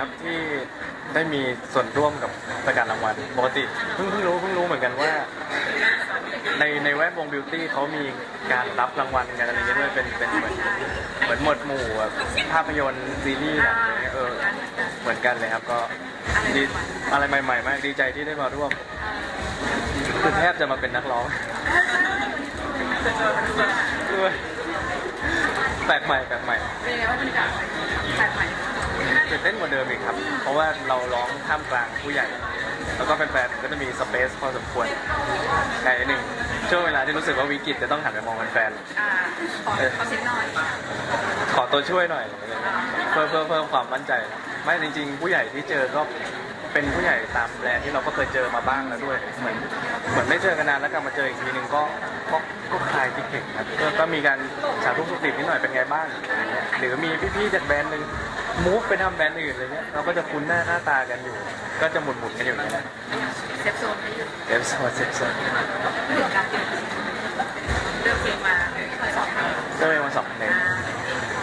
ครับที่ได้มีส่วนร่วมกับประกาศรางวัลปกติเพิ่งเพิ่งรู้เพิ่งรู้เหมือนกันว่า ในในแวดวงบิวตี้เขามีการรับรางวัลกันอะไรเงี้ยด้วยเป็นเป็นเหมือนเหมือนหมวดหมู่แบบภาพยนตร์ซีรีส์หนังอะไรเงี้ยเออเหมือนกันเลยครับก็ดีอะไรใหม่ๆมากดีใจที่ได้มาร่วมคือแทบจะมาเป็นนักร้องด้วยแปลกใหม่แปลกใหม่เป็นไงว่าบรรยากาศแปลกใหม่ ตื่นเต้นกว่าเดิมอีกครับ เพราะว่าเราร้องท่ามกลางผู้ใหญ่ แล้วก็แฟนๆก็จะมีสเปซพอสมควรใช่หนึ่งช่วงเวลาที่รู้สึกว่าวิกฤตจะต้องหันไปมองแฟนอ่าขอขอเสียงหน่อยๆขอตัวช่วยหน่อยอะไรเงี้ยเพื่อเพื่อเพิ่มความมั่นใจนะไม่จริง ๆ ผู้ใหญ่ที่เจอก็เป็นผู้ใหญ่ตามแบรนด์ที่เราก็เคยเจอมาบ้างแล้วด้วย เหมือนเหมือนไม่เจอกันนานแล้วกลับมาเจออีกทีหนึ่งก็ก็ก็คลายคิดถึงครับก็ก็มีการสาธุสุขดิบนิดหน่อยเป็นไงบ้างอะไรเงี้ยหรือมีพี่ๆจากแบรนด์หนึ่ง มูฟไปทำแบรนด์อื่นอะไรเงี้ยเราก็จะคุ้นหน้าค่าตากันอยู่ ก็จะหมุนๆกันอยู่อย่างนี้ยนะเซฟโซนไม่อยู่เอฟโซนเอฟโซนไม่ถึงการเลือกเพลงมาสองครั้งก็เลยมาสองเพลง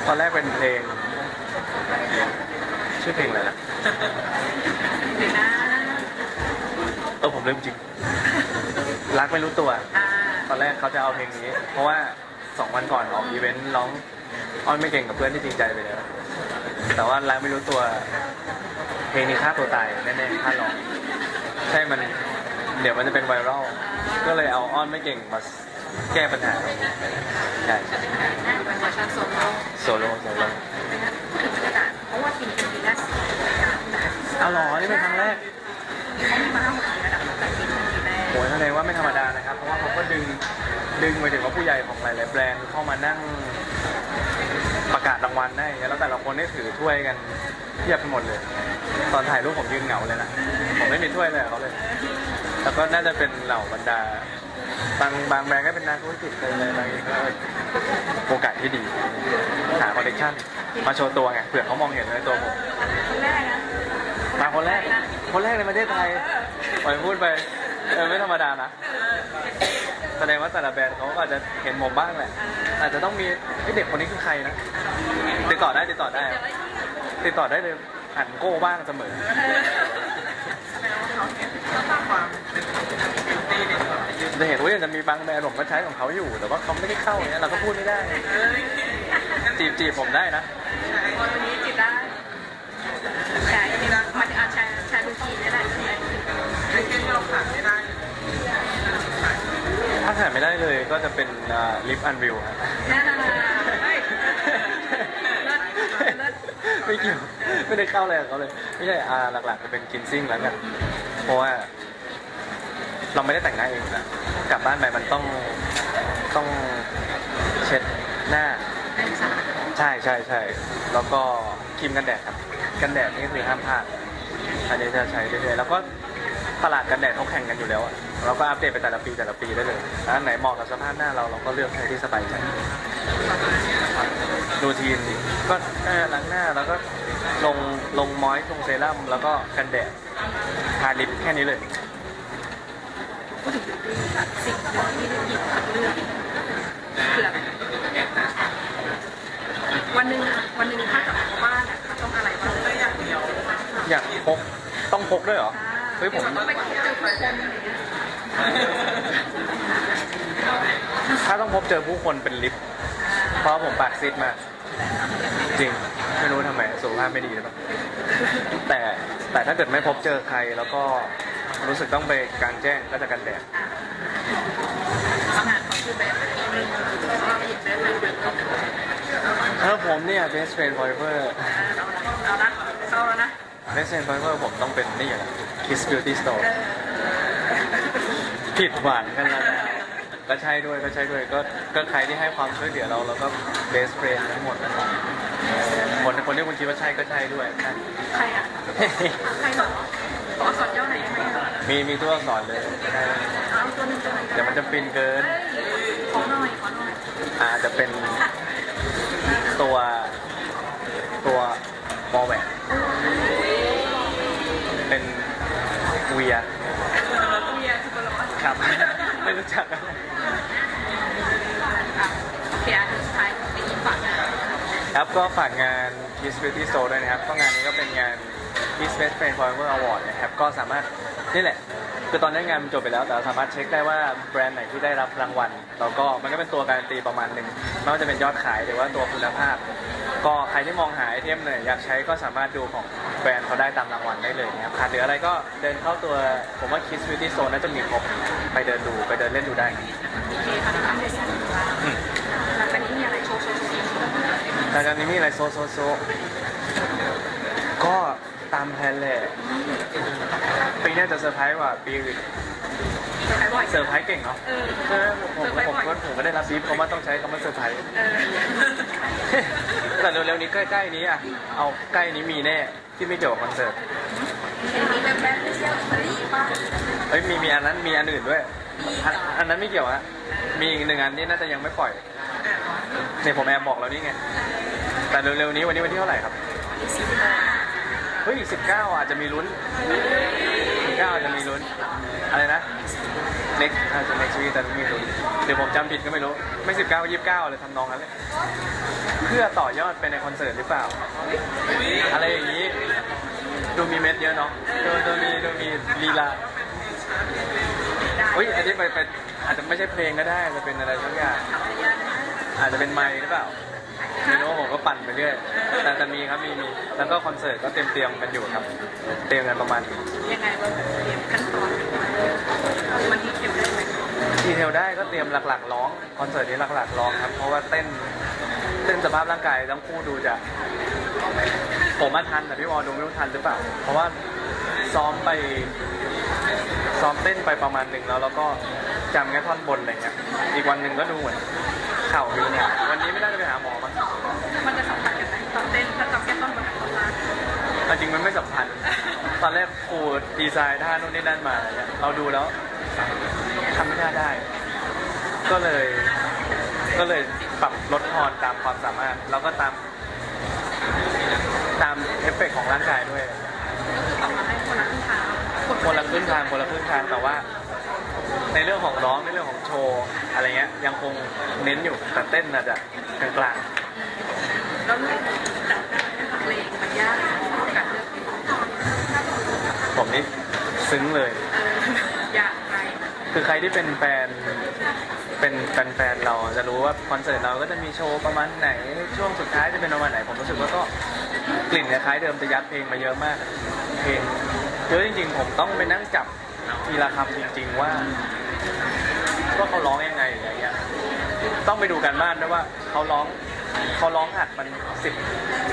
ตอนแรกเป็นเพลง ชื่อเพลงอะไรนะเพลงนะเออผมลืมจริง รักไม่รู้ตัว อ่าตอนแรกเขาจะเอาเพลงนี้ เพราะว่าสองวันก่อนออกอีเวนต์ร้องอ้อนไม่เก่งกับเพื่อนที่จริงใจไปแล้ว แต่ว่ารักไม่รู้ตัว เพลงนี้ฆ่าตัวตายแน่ๆถ้าร้อง ใช่มันเดี๋ยวมันจะเป็นไวรัลก็เลยเอาอ้อนไม่เก่งมาแก้ปัญหาใช่เป็นเวอร์ชันโซโล่โซโล่โซโล่ถึงบรรยากาศเพราะว่าทีมเป็นทีแรกเอาหรอนี่เป็นครั้งแรกเขามีมาทั้งหมดกี่ระดับแต่ทีมเป็นทีแรกโหยแสดงว่าไม่ธรรมดานะครับ เพราะว่าเขาก็ดึงดึงไปถึงว่าผู้ใหญ่ของหลายๆแบรนด์เข้ามานั่ง ประกาศรางวัลได้อย่างเงี้ยแล้วแต่ละคนได้ถือถ้วยกันเทียบไปหมดเลย ตอนถ่ายรูปผมยืนเหงาเลยนะ ผมไม่มีถ้วยเลยกับเขาเลย แล้วก็น่าจะเป็นเหล่าบรรดา บางบางแบรนด์ก็เป็นนักธุรกิจอะไรบางอย่างก็โอกาสที่ดี หาคอนเนคชั่นมาโชว์ตัวไงเผื่อเขามองเห็นในตัวผมคนแรกนะมาคนแรก คนแรกในประเทศไทยปล่อยพูดไปเออไม่ธรรมดานะ แสดงว่าแต่ละแบรนด์เขาก็อาจจะเห็นผมบ้างแหละ อาจจะต้องมีเฮ้ยเด็กคนนี้คือใครนะ ติดต่อได้ติดต่อได้ ติดต่อได้เลยหันโก้บ้างเสมอ จะเห็นว่ายังจะมีบางแบรนด์ผมก็ใช้ของเขาอยู่ แต่ว่าเขาไม่ได้เข้าเนี่ยเราก็พูดไม่ได้ จีบจีบผมได้นะ ถ้าไม่ได้เลยก็จะเป็นลิปอันวิวฮะแน่นอนเฮ้ยเลิศเลิศไม่เกี่ยวไม่ได้เข้าอะไรกับเขาเลย ไม่ใช่อ่าหลักๆจะเป็นกินซิ่งแล้วกันเพราะว่า เราไม่ได้แต่งหน้าเองนะกลับบ้านไปมันต้องต้องเช็ดหน้า ใช่ใช่ใช่แล้วก็ครีมกันแดดครับ กันแดดนี่คือห้ามพลาดอันนี้จะใช้เรื่อยๆแล้วก็ตลาดกันแดดเขาแข่งกันอยู่แล้วอะ เราก็อัปเดตไปแต่ละปีแต่ละปีได้เลยอันไหนเหมาะกับสภาพหน้าเราเราก็เลือกใช้ที่สบายใจดูทีนก็เออล้างหน้าแล้วก็ลงลงมอยส์ลงเซรั่มแล้วก็กันแดดทาลิปแค่นี้เลยพูดถึงสิ่งที่ได้หยิบเลือกเผื่อวันหนึ่งวันหนึ่งถ้ากลับมาบ้านอะต้องอะไรบ้างเลยอย่างเดียวอยากพกต้องพกด้วยเหรอเฮ้ยผมไม่เจอผู้คนอะไรเงี้ย ถ้าต้องพบเจอผู้คนเป็นลิฟต์เพราะผมปากซิดมากจริง ไม่รู้ทำไมสุขภาพไม่ดีหรือเปล่าแต่แต่ถ้าเกิดไม่พบเจอใครแล้วก็รู้สึกต้องไปกลางแจ้งก็จะกันแดดเขาคือแบบนึงเราหยิบได้เลยถ้าผมเนี่ย best friend forever เอาละเอาแล้วนะ best friend forever ผมต้องเป็นนี่แหละ Kiss Beauty Store ผิดหวังกันแล้วนะก็ใช่ด้วยก็ใช่ด้วยก็ก็ใครที่ให้ความช่วยเหลือเราเราก็ best friend ทั้งหมดนะครับคนคนที่คุณคิดว่าใช่ก็ใช่ด้วยใช่ใครอะใครหรอขอสอนย่อไหนไหมมีมีตัวอักษรเลยใช่เอาตัวหนึ่งตัวหนึ่งเดี๋ยวมันจะฟินเกินขอหน่อยขอหน่อยอาจจะเป็นตัวตัวบอแหวนเป็นเวียเมียสุดหล่อ ครับ ไม่รู้จักอะโอเคอันสุดท้ายไปยินฝากนะอครับก็ฝากงาน Kiss Beauty Store ด้วยนะครับ ก็งานนี้ก็เป็นงาน Kiss Best Friend Forever Award นะครับ ก็สามารถนี่แหละ คือตอนนี้งานมันจบไปแล้ว แต่เราสามารถเช็คได้ว่าแบรนด์ไหนที่ได้รับรางวัล แล้วก็มันก็เป็นตัวการันตีประมาณหนึ่งไม่ว่าจะเป็นยอดขายหรือว่าตัวคุณภาพ ก็ใครที่มองหาไอเทมเนี่ยอยากใช้ก็สามารถดูของแบ รนด์เขาได้ตามรางวัลได้เลยนะครับขาดเหลืออะไรก็เดินเข้าตัวผมว่า Kiss Beauty Store น่าจะมีครบไปเดินดูไปเดินเล่นดูได้โอเคค่ะน้องเดซันว่าหลังจากนี้มีอะไรโชว์โชว์โชว์โชว์แต่จากนี้มีอะไรโซโซโซก็ตามแพลนแหละปีนี้จะเซอร์ไพรส์กว่าปีอื่นเซอร์ไพรส์เก่งเนาะเอผมผมผมก็ได้รับบีฟเขาว่าต้องใช้คำว่าเซอร์ไพรส์ แต่เร็วๆนี้ใกล้ๆนี้อะ เอาใกล้นี้มีแน่ที่ไม่เกี่ยวกับคอนเสิร์ตเห็นมีแบบแบบไปเที่ยวอิตาลีป่ะเฮ้ยมีมีอันนั้นมีอันอื่นด้วยอันอันนั้นไม่เกี่ยวฮะมีอีกหนึ่งอันที่น่าจะยังไม่ปล่อยเนี่ยผมแอบบอกแล้วนี่ไง แต่เร็วๆนี้วันนี้วันที่เท่าไหร่ครับเฮ้ยสิบเก้าอาจจะมีลุ้นสิบเก้าอาจจะมีลุ้น อะไรนะ next อาจจะ next week แต่ไมีลุ้เดี๋ยวผมจำผิดก็ไม่รู้ ไม่สิบเก้ายี่สิบเก้าเลยทำนองนั้นเลยเพื่อต่อยอดไปในคอนเสิร์ตหรือเปล่า อะไรอย่างนี้ ดูมีเม็ดเยอะเนาะดูดูมีดูมีลีลาเฮ้ยอันนี้ไปไปอาจจะไม่ใช่เพลงก็ได้จะเป็นอะไรสักอย่างอาจจะเป็นไมค์หรือเปล่าไม่รู้ผมก็ปั่นไปเรื่อยแต่แต่มีครับมีมีแล้วก็คอนเสิร์ตก็เตรียมเตรียมกันอยู่ครับ เตรียมกันประมาณยังไงบ้างเตรียมขั้นตอนที่เกี่ยวได้ไหม ดีเทลได้ก็เตรียมหลักๆร้องคอนเสิร์ตนี้หลักๆร้องครับเพราะว่าเต้นเต้นสภาพร่างกายทั้งคู่ดูจะผมมาทันแต่พี่วอลดูไม่รู้ทันหรือเปล่า เพราะว่าซ้อมไปซ้อมเต้นไปประมาณหนึ่งแล้วแล้วก็จำแค่ท่อนบนอะไรเงี้ยอีกวันหนึ่งก็ดูเหมือนเข่ามีเนี่ยวันนี้ไม่น่าจะไปหาหมอมั้งมันจะสัมผัสกันไหมตอนเต้นถ้าจำแค่ต้นบนกับต้นล่างแต่จริงมันไม่สำคัญตอนแรกครูดีไซน์ท่านู่นนี่นั่นมาอะไรเงี้ยเราดูแล้ว ทำไม่น่าได้ ก็เลย ก็เลยปรับลดทอนตามความสามารถ แล้วก็ตาม ตามเอฟเฟกต์ของร่างกายด้วยออกมาให้คนละครึ่งทางคนละครึ่งทางคนละครึ่งทางแต่ว่า ในเรื่องของร้องในเรื่องของโชว์อะไรเงี้ยยังคงเน้นอยู่แต่เต้นน่าจะกลางแล้วเลือกจับได้เพลงมันยากการเลือกเพลงๆผมนี่ซึ้งเลย เออยากไป คือใครที่เป็นแฟนเป็นแฟนๆเราจะรู้ว่าคอนเสิร์ตเราก็จะมีโชว์ประมาณไหน ช่วงสุดท้ายจะเป็นประมาณไหน ผมรู้สึกว่าก็กลิ่นคล้ายเดิมจะยัดเพลงมาเยอะมากเพลงเยอะจริงๆ ผมต้องไปนั่งจับทีละคำจริง ๆ ว่าว่าเขาร้องยังไงอะไรเงี้ยต้องไปดูกันบ้านด้วยว่าเขาร้องเขาร้องอัดมันสิบ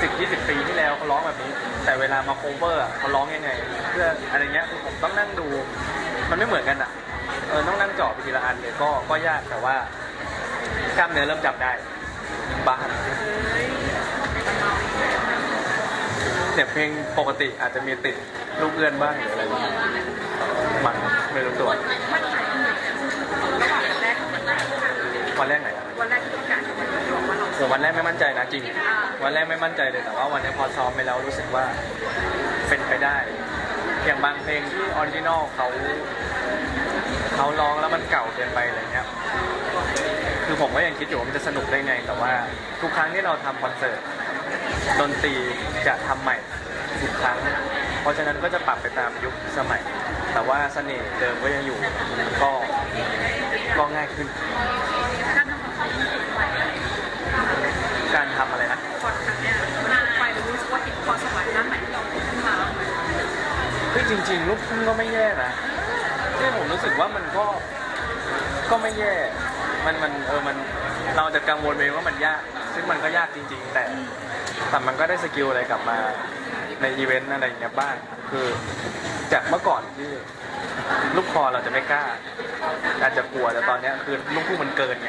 สิบยี่สิบปีที่แล้วเขาร้องแบบนี้ แต่เวลามาโคเวอร์เขาร้องยังไง เพื่ออะไรเงี้ยคือผมต้องนั่งดู มันไม่เหมือนกันอะ ออต้องนั่งเจาะไปทีละอันเลยก็ก็ยากแต่ว่ากล้ามเนื้อเริ่มจับได้บ้างเนี่ยเพลงปกติอาจจะมีติดลูกเอื้อนบ้างหรืออะไรบ้างมันไม่รู้ตัวมั่นใจที่ไหนระหว่างวันแรกกับวันแรกวันแรกไหนอะวันแรกที่ประกาศกับวันที่บอกว่าเราโหวันแรกไม่มั่นใจนะจริง วันแรกไม่มั่นใจเลยแต่ว่าวันนี้พอซ้อมไปแล้วรู้สึกว่าเป็นไปได้ อย่างบางเพลงที่ออริจินอลเขา เขาร้องแล้วมันเก่าเกินไปอะไรเงี้ย คือผมก็ยังคิดอยู่ว่ามันจะสนุกได้ไง แต่ว่าทุกครั้งที่เราทำคอนเสิร์ตดนตรีจะทำใหม่ทุกครั้ง เพราะฉะนั้นก็จะปรับไปตามยุคสมัย แต่ว่าเสน่ห์เดิมก็ยังอยู่ก็ก็ง่ายขึ้น การทำคอนเสิร์ตไปการทำอะไรนะคอนครั้งเนี้ยมันไปเรารู้สึกว่าเห็นพรสวรรค์ด้านไหนที่เราขึ้นมาบ้างไหมเฮ้ยจริงๆลูกทุ่งก็ไม่แย่นะที่ผม รู้สึกว่ามันก็ก็ไม่แย่ มันมันเออมันเราจะกังวลเองว่ามันยาก ซึ่งมันก็ยากจริง ๆ แต่แต่มันก็ได้สกิลอะไรกลับมาในอีเวนต์อะไรอย่างเงี้ยบ้างคือจากเมื่อก่อนที่ลูกคอเราจะไม่กล้า อาจจะกลัวแต่ตอนเนี้ยคือลูกทุ่มันเกินไง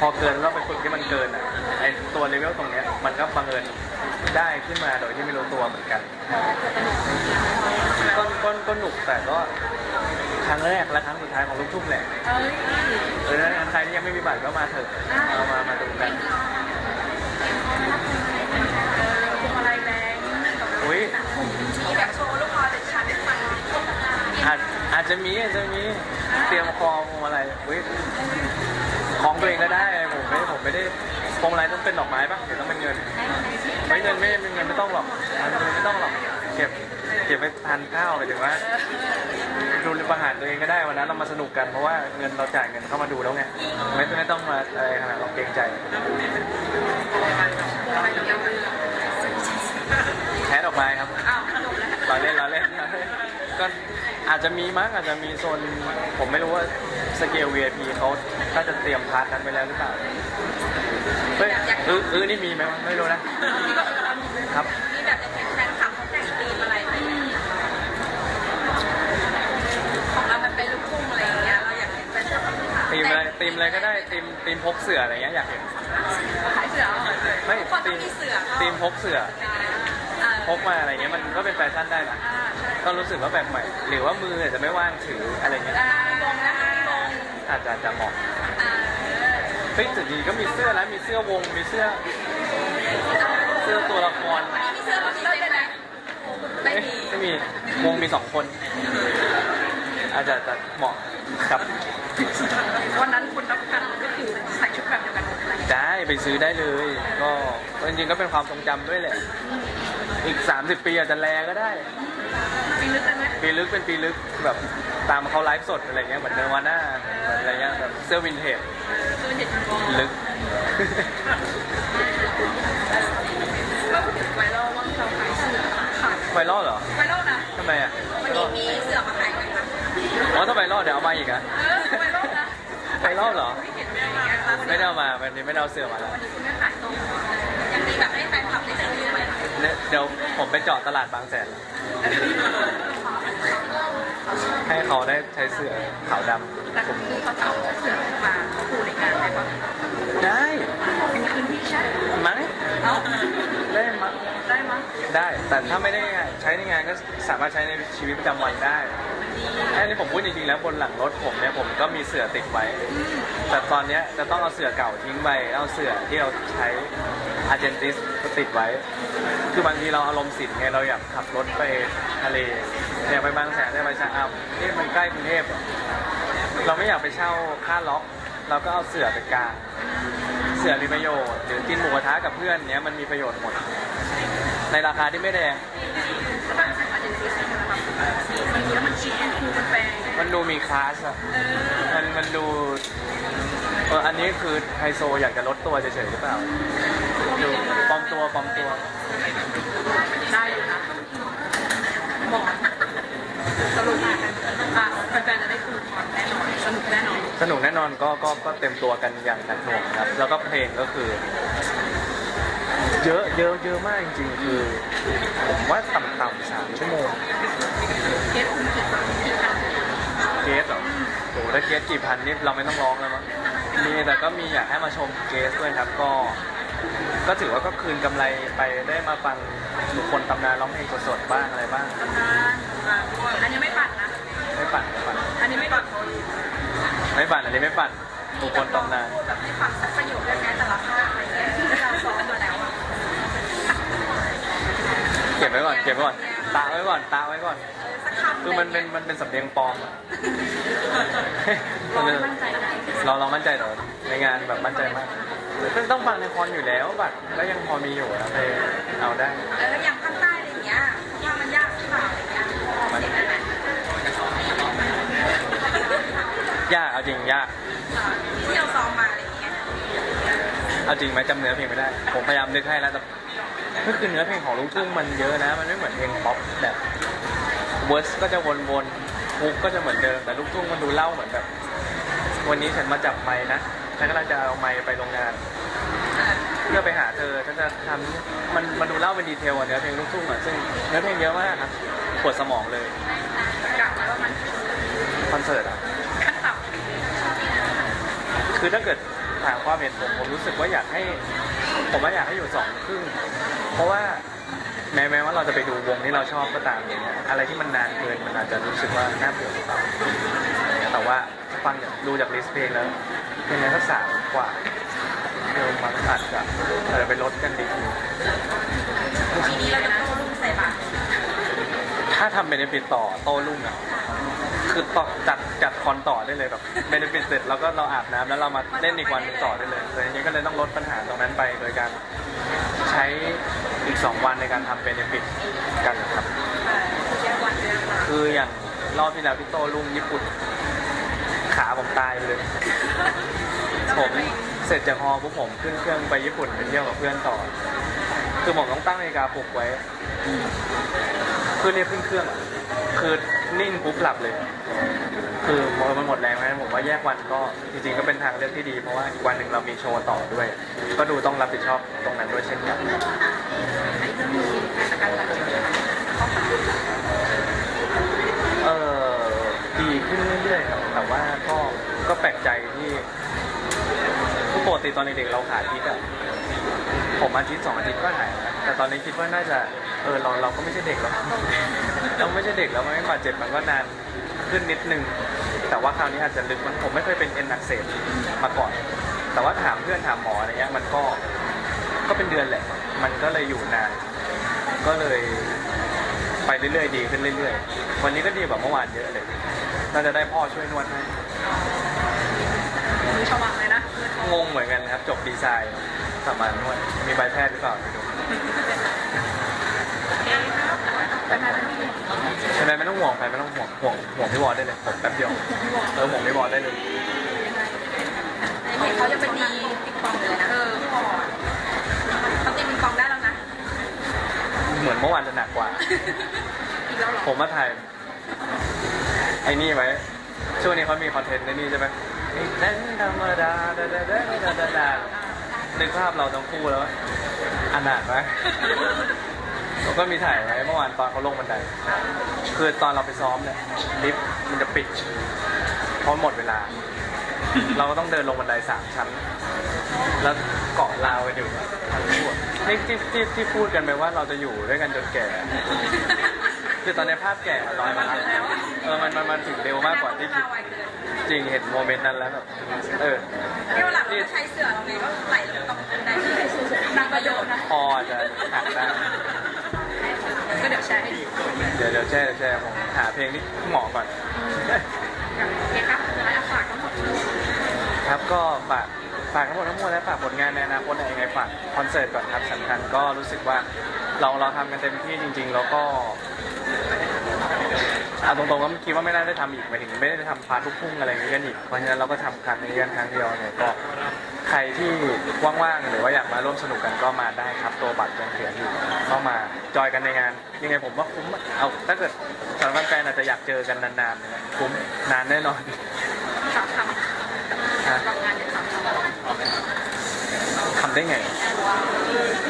พอเกินแล้วไปฝึกที่มันเกินอะไอตัวเลเวลตรงเนี้ยมันก็บังเอิญได้ขึ้นมาโดยที่ไม่รู้ตัวเหมือนกันก็ก็ก็หนุกแต่ก็ ครั้งแรกและครั้งสุดท้ายของลูกทุ่งแหละเอ้ยเออถ้าใครที่ยังไม่มีบัตรก็มาเถอะเอามามาดูกันเออพวงมาลัยแบงค์อุ้ยที่แบบโชว์ลูกคอเด็ดขาดได้ไหมอาจอาจจะมีอาจจะมีเตรียมคอมอะไรอุ้ยของตัวเองก็ได้ผมไม่ผมไม่ได้พวงมาลัยต้องเป็นดอกไม้ปะหรือต้องเป็นเงินไม่เงินไม่เงินไม่ต้องหรอกเงินไม่ต้องหรอกเก็บเก็บไปทานข้าวไปถึงว่า ดูประหารตัวเองก็ได้วันนั้นเรามาสนุกกันเพราะว่าเงินเราจ่ายเงินเข้ามาดูแล้วไงไม่ไม่ต้องมาอะไรขนาดเราเกรงใจแพ้ดอกไม้ครับเราเล่นเราเล่นเล่นก็อาจจะมีมั้งอาจจะมีโซนผมไม่รู้ว่าสเกล VIP เขาถ้าจะเตรียมพาร์ทนั้นไปแล้วหรือเปล่าเฮ้ยเออเออนี่มีไหมไม่รู้นะครับ ตีมอะไรตีมอะไรก็ได้ตีมตีมพกเสืออะไรเงี้ยอยากเห็น ขายเสือไม่คนต้ตีองมมีเสือตีมพกเสืออ่าพกมาอะไรเงี้ยมันก็เป็นแฟชั่นได้นะอ่าใช่ก็รู้สึกว่าแบบใหม่ หรือว่ามืออาจจะไม่ว่างถืออะไรเงี้ยอ่าลงนะคะลงอาจจะจะเหมาะอ่าเฮ้ยจุดนี้ก็มีเสื้อแล้วมีเสื้อวงมีเสื้อเสื้อตัวละครวันนี้มีเสื้อมาดีเซ็นไหมไม่เอ๊ะมี ไม่มีวงมีสองคน อาจจะจะเหมาะครับ วันนั้นคุณรับกันก็คือใส่ชุดแบบเดียวกันหมดเลยได้ไปซื้อได้เลย ก็จริงๆก็เป็นความทรงจำด้วยแหละ อีก 30 ปีอาจจะแลก็ได้ ปีลึกเลยไหมปีลึกเป็นปีลึกแบบตามเขาไลฟ์สดอะไรเงี้ยเหมือนเนวาน่าเหมือนอะไรเงี้ยแบบเสื้อวินเทจคือเห็นบอลลึก ก็พูดถึงไวรัลว่าเราขายเสือขายไวรัลเหรอไวรัลนะทำไมอะวันนี้มีเสือมาขายกันนะอ๋อถ้าไวรัลเดี๋ยวเอามาอีกอะ เออไวรัลนะ ไวรัลเหรอ ไม่เห็นไม่อย่างเงี้ยวันไม่นี้ได้เอามาวันนี้ไม่ได้เอาเสื้อมาแล้ววันนี้คุณไม่ขายตรงยังมีแบบให้แฟนคลับได้ซื้อไหมเนี่ยเดี๋ยวผมไปเจาะตลาดบางแสนแล้วให้เขาได้ใช้เสื้อขาวดแต่คุณพี่เขาจะเอาเสือมาเขาปูในงานได้ปะำได้เป็นคืนที่ใช่มั้งเอาได้มั้งได้มั้ย ได้ แต่ถ้าไม่ได้ใช้ในงานก็สามารถใช้ในชีวิตประจำวันได้ แค่นี้ผมพูดจริงๆแล้วบนหลังรถผมเนี่ยผมก็มีเสื่อติดไว้ แต่ตอนเนี้ยจะต้องเอาเสื่อเก่าทิ้งไปเอาเสื่อที่เราใช้อาเจนติสติดไว้ คือบางทีเราอารมณ์สินไงเราอยากขับรถไปทะเลอยากไปบางแสนได้ไปชะอำนี่มันใกล้กรุงเทพอะเราไม่อยากไปเช่าค่าล็อก เราก็เอาเสื่อไปกางเสื่อมีประโยชน์หรือกินหมูกระทะกับเพื่อนเนี้ยมันมีประโยชน์หมด ในราคาที่ไม่แรงก็ตั้ง มันดูแล้วมันชิคมันคูมันแปลงมันดูมีคลาสอะเออมันมันดูเอออันนี้คือไฮโซอยากจะลดตัวเฉยๆหรือเปล่าดูปลอมตัวปลอมตัว ได้อยู่นะหมอนสรุปอะอะแฟนๆจะได้คูคอนแน่นอนสนุกแน่นอน สนุกแน่นอนก็ก็ก็เต็มตัวกันอย่างหนักหน่วงครับ แล้วก็เพลงก็คือ เยอะเยอะเยอะมากจริงๆคือผมว่าต่ำๆสามชั่วโมงเคสคุณกี่คนกี่พันเกสเหรอโหถ้าเกสกี่พันนี่เราไม่ต้องร้องแล้วมั้งมีแต่ก็มีอยากให้มาชมเกสด้วยครับก็ ก็ถือว่าก็คืนกำไรไปได้มาฟังบุคคลตำนานร้องเพลงสดๆบ้างอะไรบ้างตำนานอะอันนี้ไม่ปั่นนะ ไม่ปั่นไม่ปั่นอันนี้ไม่ปั่นไม่ปั่นอันนี้ไม่ปั่นบุคคลตำนานพูดแบบให้ฟังสักประโยคได้ไหมแต่ละภาค เก็บไว้ก่อน เก็บไว้ก่อน ตาไว้ก่อน ตาไว้ก่อนเออสักคำคือมันเป็น มันเป็นสำเนียงปลอมอะร้องมั่นใจนะเราเรามั่นใจเหรอในงานแบบมั่นใจมากต้องต้องฟังในคอนอยู่แล้วบัตรก็ยังพอมีอยู่นะไปเอาได้ เอออย่างภาคใต้อะไรเงี้ยว่ามันยากหรือเปล่าอะไรเงี้ยพอเสียงได้ไหมยาก เอาจริงยาก ที่เราซ้อมมาอะไรเงี้ย เอาจริงไหมจำเนื้อเพลงไม่ได้ ผมพยายามนึกให้แล้วแต่ ก็คือเนื้อเพลงของลูกทุ่งมันเยอะนะ มันไม่เหมือนเพลงป๊อปแบบเวอร์สก็จะวนๆฮุกก็จะเหมือนเดิม แต่ลูกทุ่งมันดูเล่าเหมือนแบบ วันนี้ฉันมาจับไม้นะ ฉันกำลังจะเอาไม้ไปโรงงาน เพื่อไปหาเธอฉันจะทำมันมันดูเล่าเป็นดีเทลอะเนื้อเพลงลูกทุ่งอะซึ่งเนื้อเพลงเยอะมากครับปวดสมองเลยกลับมาว่ามันคอนเสิร์ตอะขั้นต่คือถ้าเกิดถามความเห็นผมผมรู้สึกว่าอยากให้ ผมว่าอยากให้อยู่สองครึ่ง เพราะว่าแม้แม้ว่าเราจะไปดูวงที่เราชอบก็ตามอย่างเงี้ยอะไรที่มันนานเกินมันอาจจะรู้สึกว่าน่าเบื่อหรือเปล่าแต่ว่าฟังจากดูจากลิสต์เพลงแล้วเพลงนี้ก็สามกว่าเดิมมันอาจจะอาจจะไปลดกันดีำทีนี้เราจะโต้รุ่งใส่บาตรถ้าทำเบนฟิตต่อโต้รุ่งอะคือต่อจัดจัดคอนต่อได้เลยแบบเบนฟิตเสร็จแล้วก็เราอาบน้ำแล้วเรามาเล่นอีกวันหนึ่งต่อได้เลยแต่ทีนี้ก็เลยต้องลดปัญหาตรงนั้นไปโดยการใช้ อีก 2 วันในการทำเบนฟิตกันครับแยกวันแยกวันคืออย่างรอบที่แล้วที่โตลุ่มญี่ปุ่น ขาผมตายไปเลย ผมเสร็จจากฮอปุ๊บผมขึ้นเครื่องไปญี่ปุ่นไปเที่ยวกับเพื่อนต่อ คือผมต้องตั้งนาฬิกาปลุกไว้คือเรียกขึ้นเครื่อง คือนิ่งปุ๊บหลับเลย คือพอมันหมดแรงไหมผมว่าแยกวันก็จริงๆก็เป็นทางเลือกที่ดี เพราะว่าอีกวันหนึ่งเรามีโชว์ต่อด้วย ก็ดูต้องรับผิดชอบตรงนั้นด้วยเช่นกันเออดีขึ้นเรื่อยๆครับแต่ว่าก็ก็แปลกใจที่ผู้ปกติตอนเด็กๆเราขาทิตย์อะผมอาทิตย์สองอาทิตย์ก็หายนะแต่ตอนนี้คิดว่าน่าจะเออเราเราก็ไม่ใช่เด็กแล้วเราไม่ใช่เด็กแล้วมันไม่บาดเจ็บมันก็นาน ขึ้นนิดนึง แต่ว่าคราวนี้อาจจะลึกมันผมไม่เคยเป็นเอ็นอักเสบมาก่อน แต่ว่าถามเพื่อนถามหมออะไรเงี้ยมันก็ก็เป็นเดือนแหละ มันก็เลยอยู่นาน ก็เลยไปเรื่อยๆดีขึ้นเรื่อยๆ วันนี้ก็ดีกว่าเมื่อวานเยอะเลย น่าจะได้พ่อช่วยนวดให้ มือฉวังเลยนะงงเหมือนกันนะครับจบดีไซน์สามารถนวด มีใบแพทย์หรือเปล่าไม่รู้เอ๊ะเป็นไงเป็นไง ใช่ไหมไม่ต้องห่วงใครไม่ต้องห่วงห่วงห่วงพี่บอลได้เลยผมแป๊บเดียวเออห่วงพี่บอลได้เลยเห็นเขาจะเป็นดีปิงปองเลยนะเออเขาตีปิงปองได้แล้วนะ เหมือนเมื่อวานจะหนักกว่า อีกแล้วหรอผมมาถ่ายไอ้นี่ไว้ช่วงนี้เขามีคอนเทนต์ในนี่ใช่ไหมไอ้นั่นธรรมดาดาดาดาดาดาดานึกภาพเราทั้งคู่แล้วอันหนักไหม ผมก็มีถ่ายไว้เมื่อวานตอนเขาลงบันได คือตอนเราไปซ้อมเนี่ยลิฟต์มันจะปิดเพราะหมดเวลา เราก็ต้องเดินลงบันไดสามชั้น แล้วเกาะราวกันอยู่ทั้งคู่อะนี่ที่ที่ที่พูดกันไปว่าเราจะอยู่ด้วยกันจนแก่ คือตอนนี้ภาพแก่ลอยมาแล้วเออมันมันมันถึงเร็วมากกว่าที่คิด จริงเห็นโมเมนต์นั้นแล้วแบบเออที่วันหลังเราใช้เสือเราไงก็ไหลลงตรงบันไดดังประโยชน์นะ พออาจจะหักได้ ก็เดี๋ยวแชร์ให้ดูเดี๋ยวเดี๋ยวแช่เดี๋ยวแช่ผมหาเพลงที่เหมาะก่อนโอเคครับแล้วฝากทั้งหมดครับก็ฝากฝากทั้งหมดทั้งมวลและฝากผลงานในอนาคตในยังไงฝากคอนเสิร์ตก่อนครับสำคัญก็รู้สึกว่าเราเราทำกันเต็มที่จริง ๆ แล้วก็เอาตรงๆก็คิดว่าไม่น่าได้ทำอีกหมายถึงไม่ได้ทำพาร์ทลูกทุ่งอะไรอย่างนี้กันอีกเพราะฉะนั้นเราก็ทำครั้งนี้กันครั้งเดียวเนี่ยก็ ใครที่ว่างๆหรือว่าอยากมาร่วมสนุกกันก็มาได้ครับ ตัวบัตรยังเหลืออยู่เข้ามาจอยกันในงาน ยังไงผมว่าคุ้มอะเอาถ้าเกิดสำหรับแฟนๆอาจจะอยากเจอกันนานๆเนี่ยคุ้มนานแน่นอน สามคำฮะกับงานเนี่ยสามคำ ทำได้ไง เ